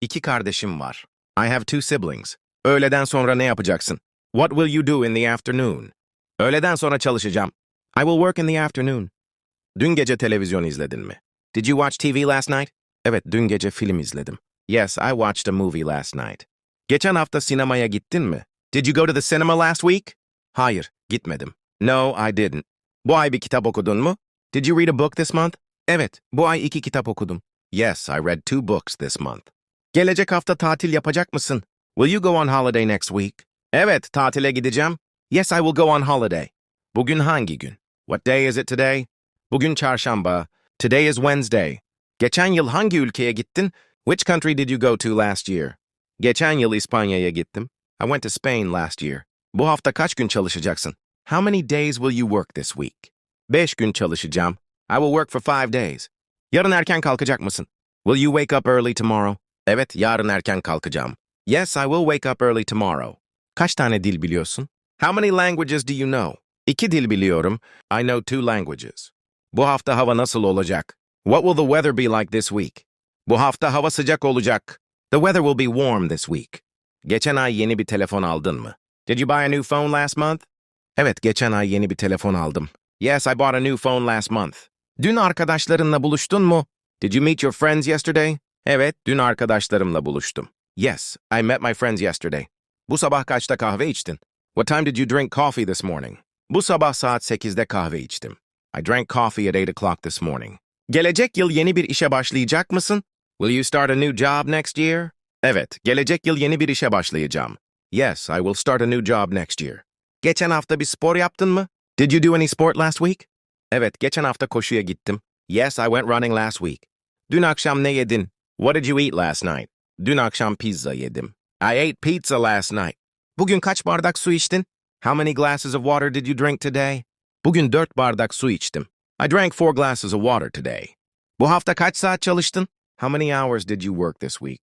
İki kardeşim var. I have two siblings. Öğleden sonra ne yapacaksın? What will you do in the afternoon? Öğleden sonra çalışacağım. I will work in the afternoon. Dün gece televizyon izledin mi? Did you watch TV last night? Evet, dün gece film izledim. Yes, I watched a movie last night. Geçen hafta sinemaya gittin mi? Did you go to the cinema last week? Hayır, gitmedim. No, I didn't. Bu ay bir kitap okudun mu? Did you read a book this month? Evet, bu ay iki kitap okudum. Yes, I read two books this month. Gelecek hafta tatil yapacak mısın? Will you go on holiday next week? Evet, tatile gideceğim. Yes, I will go on holiday. Bugün hangi gün? What day is it today? Bugün çarşamba. Today is Wednesday. Geçen yıl hangi ülkeye gittin? Which country did you go to last year? Geçen yıl İspanya'ya gittim. I went to Spain last year. Bu hafta kaç gün çalışacaksın? How many days will you work this week? Beş gün çalışacağım. I will work for five days. Yarın erken kalkacak mısın? Will you wake up early tomorrow? Evet, yarın erken kalkacağım. Yes, I will wake up early tomorrow. Kaç tane dil biliyorsun? How many languages do you know? İki dil biliyorum. I know two languages. Bu hafta hava nasıl olacak? What will the weather be like this week? Bu hafta hava sıcak olacak. The weather will be warm this week. Geçen ay yeni bir telefon aldın mı? Did you buy a new phone last month? Evet, geçen ay yeni bir telefon aldım. Yes, I bought a new phone last month. Dün arkadaşlarınla buluştun mu? Did you meet your friends yesterday? Evet, dün arkadaşlarımla buluştum. Yes, I met my friends yesterday. Bu sabah kaçta kahve içtin? What time did you drink coffee this morning? Bu sabah saat 8'de kahve içtim. I drank coffee at 8 o'clock this morning. Gelecek yıl yeni bir işe başlayacak mısın? Will you start a new job next year? Evet, gelecek yıl yeni bir işe başlayacağım. Yes, I will start a new job next year. Geçen hafta bir spor yaptın mı? Did you do any sport last week? Evet, geçen hafta koşuya gittim. Yes, I went running last week. Dün akşam ne yedin? What did you eat last night? Dün akşam pizza yedim. I ate pizza last night. Bugün kaç bardak su içtin? How many glasses of water did you drink today? Bugün dört bardak su içtim. I drank four glasses of water today. Bu hafta kaç saat çalıştın? How many hours did you work this week?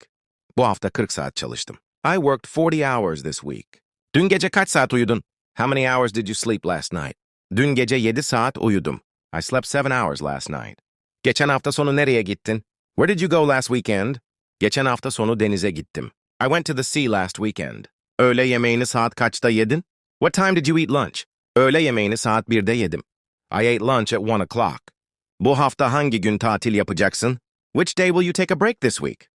Bu hafta 40 saat çalıştım. I worked 40 hours this week. Dün gece kaç saat uyudun? How many hours did you sleep last night? Dün gece 7 saat uyudum. I slept 7 hours last night. Geçen hafta sonu nereye gittin? Where did you go last weekend? Geçen hafta sonu denize gittim. I went to the sea last weekend. Öğle yemeğini saat kaçta yedin? What time did you eat lunch? Öğle yemeğini saat 1'de yedim. I ate lunch at 1 o'clock. Bu hafta hangi gün tatil yapacaksın? Which day will you take a break this week?